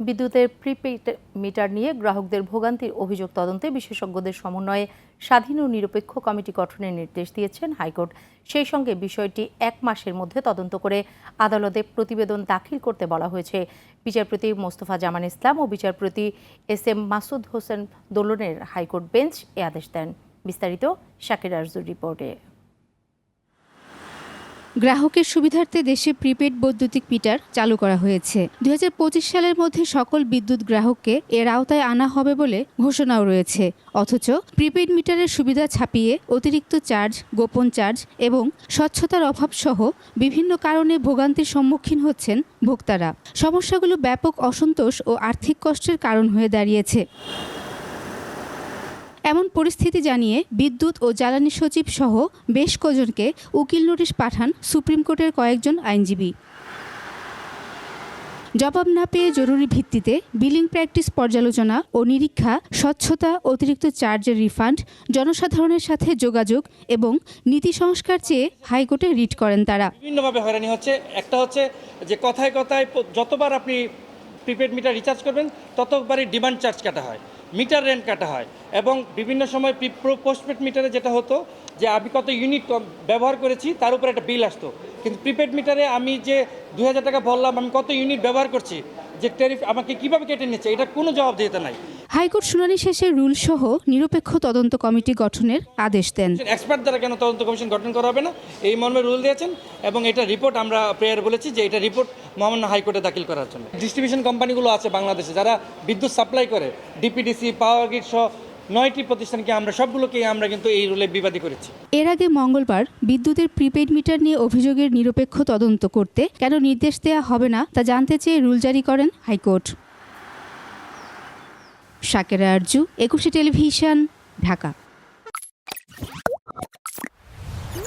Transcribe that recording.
বিদ্যুতের prepaid meter নিয়ে গ্রাহকদের ভোগান্তির অভিযোগ তদন্তে বিশেষজ্ঞদের সমন্বয়ে স্বাধীন ও নিরপেক্ষ কমিটি গঠনের নির্দেশ দিয়েছেন হাইকোর্ট। সেই সঙ্গে বিষয়টি এক মাসের মধ্যে তদন্ত করে আদালতে প্রতিবেদন দাখিল করতে বলা হয়েছে। বিচারপতি মোস্তফা জামান ইসলাম ও বিচারপতি এস এম মাসুদ হোসেন দোলনের হাইকোর্ট বেঞ্চ এ আদেশ দেন। বিস্তারিত শাকির আরজুর রিপোর্টে। গ্রাহকের সুবিধার্থে দেশে প্রিপেড বৈদ্যুতিক মিটার চালু করা হয়েছে। দু হাজার পঁচিশ সালের মধ্যে সকল বিদ্যুৎ গ্রাহককে এর আওতায় আনা হবে বলে ঘোষণাও রয়েছে। অথচ প্রিপেড মিটারের সুবিধা ছাপিয়ে অতিরিক্ত চার্জ, গোপন চার্জ এবং স্বচ্ছতার অভাব সহ বিভিন্ন কারণে ভোগান্তির সম্মুখীন হচ্ছেন ভোক্তারা। সমস্যাগুলো ব্যাপক অসন্তোষ ও আর্থিক কষ্টের কারণ হয়ে দাঁড়িয়েছে। এমন পরিস্থিতি জানিয়ে বিদ্যুৎ ও জ্বালানি সচিব সহ বেশ কজনকে উকিল নোটিশ পাঠান সুপ্রিম কোর্টের কয়েকজন আইনজীবী। জবাব না পেয়ে জরুরি ভিত্তিতে বিলিং প্র্যাকটিস পর্যালোচনা ও নিরীক্ষা, স্বচ্ছতা, অতিরিক্ত চার্জের রিফান্ড, জনসাধারণের সাথে যোগাযোগ এবং নীতি সংস্কার চেয়ে হাইকোর্টে রিট করেন তারা। বিভিন্নভাবে হয়রানি হচ্ছে। একটা হচ্ছে যে কথায় কথায় যতবার আপনি প্রিপেড মিটার রিচার্জ করবেন, ততবারই ডিমান্ড চার্জ কাটা হয়। মিটার রেন্ট কাটা হয় এবং বিভিন্ন সময় পোস্টপেড মিটারে যেটা হতো যে আমি কত ইউনিট ব্যবহার করেছি, তার উপর একটা বিল আসতো। কিন্তু প্রিপেড মিটারে আমি যে দু হাজার টাকা ভরলাম, আমি কত ইউনিট ব্যবহার করছি, যে ট্যারিফ আমাকে কীভাবে কেটে নিচ্ছে, এটা কোনো জবাব দিতে নাই। হাইকোর্ট শুনানি শেষে রুল সহ নিরপেক্ষ তদন্ত কমিটি গঠনের আদেশ দেন। এক্সপার্ট দ্বারা কেন তদন্ত কমিশন গঠন করা হবে না? এই মর্মে রুল দিয়েছেন এবং এটা রিপোর্ট আমরা প্রেয়ার বলেছি যে এটা রিপোর্ট মহামান্য হাইকোর্টে দাখিল করার জন্য। ডিস্ট্রিবিউশন কোম্পানিগুলো আছে বাংলাদেশে যারা বিদ্যুৎ সাপ্লাই করে ডিপিডিসি পাওয়ার গ্রিড সহ নয়টি প্রতিষ্ঠানকে আমরা সবগুলোকেই আমরা কিন্তু এই রুলে বিবাদী করেছি। এর আগে মঙ্গলবার বিদ্যুতের প্রিপেড মিটার নিয়ে অভিযোগের নিরপেক্ষ তদন্ত করতে কেন নির্দেশ দেওয়া হবে না তা জানতে চেয়ে রুল জারি করেন হাইকোর্ট। শাকেরা আরজু একুশে টেলিভিশন ঢাকা।